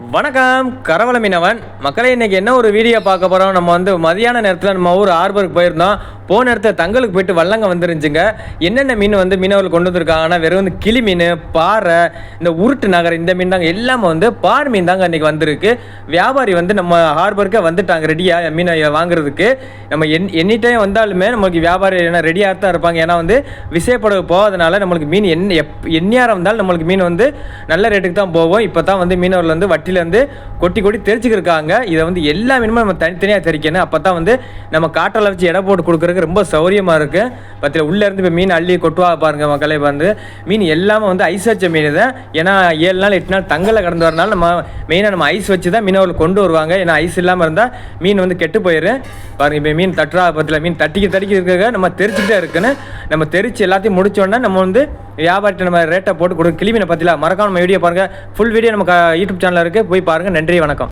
வணக்கம் கரவளமினவன். மீனவன் இன்றைக்கி என்ன ஒரு வீடியோ பார்க்க போகிறோம் நம்ம வந்து மதியான நேரத்தில் நம்ம ஊர் ஹார்பருக்கு போயிருந்தோம். போன இடத்துல தங்களுக்கு போயிட்டு வல்லங்க வந்துருந்துச்சுங்க. என்னென்ன மீன் வந்து மீனவர்கள் கொண்டு வந்திருக்காங்கன்னா வெறும் வந்து கிளி மீன் பாறை இந்த உருட்டு நகர் இந்த மீன் தாங்க எல்லாமே வந்து பார் மீன் தாங்க இன்னைக்கு வந்திருக்கு. வியாபாரி வந்து நம்ம ஹார்பருக்கே வந்துட்டாங்க ரெடியாக மீனை வாங்குறதுக்கு. நம்ம என் எனி டைம் வந்தாலுமே நம்மளுக்கு வியாபாரி என்ன ரெடியாக தான் இருப்பாங்க. ஏன்னா வந்து விசைப்படகு போகாதனால நம்மளுக்கு மீன் என் எப் எந்நேரம் வந்தாலும் நம்மளுக்கு மீன் வந்து நல்ல ரேட்டுக்கு தான் போகும். இப்போ தான் வந்து மீனவர்கள் வந்து வட்டிலேருந்து கொட்டி கொட்டி தெரிச்சுக்கிருக்காங்க இதை வந்து எல்லா மீனுமே நம்ம தனித்தனியாக தெரிக்கணும் அப்போ தான் வந்து நம்ம காட்டில் வச்சு எடை போட்டு கொடுக்குறதுக்கு ரொம்ப சௌரியமாக இருக்குது பற்றில உள்ளேருந்து இப்போ மீன் அள்ளி கொட்டுவா பாருங்கள் மக்களே வந்து மீன் எல்லாமே வந்து ஐஸ் வச்ச மீன் தான் ஏன்னா ஏழு நாள் எட்டு நாள் தங்கலை கடந்து வரனால நம்ம மெயினாக நம்ம ஐஸ் வச்சு தான் மீனவர்கள் கொண்டு வருவாங்க. ஏன்னா ஐஸ் இல்லாமல் இருந்தால் மீன் வந்து கெட்டு போயிடும் பாருங்கள் இப்போ மீன் தட்டுறா பத்தில் மீன் தட்டிக்க தட்டிக்க இருக்க நம்ம தெரிச்சுட்டே இருக்குன்னு நம்ம தெரிச்சு எல்லாத்தையும் முடிச்சோன்னா நம்ம வந்து வியாபாரிட்ட நம்ம ரேட்டை போட்டு கொடுக்கும் கிளிமீனை பற்றில மறக்காம நம்ம வீடியோ பாருங்கள் ஃபுல் வீடியோ நம்ம யூடியூப் சேனலில் இருக்குது போய் பாருங்கள் நன்றி வணக்கம்.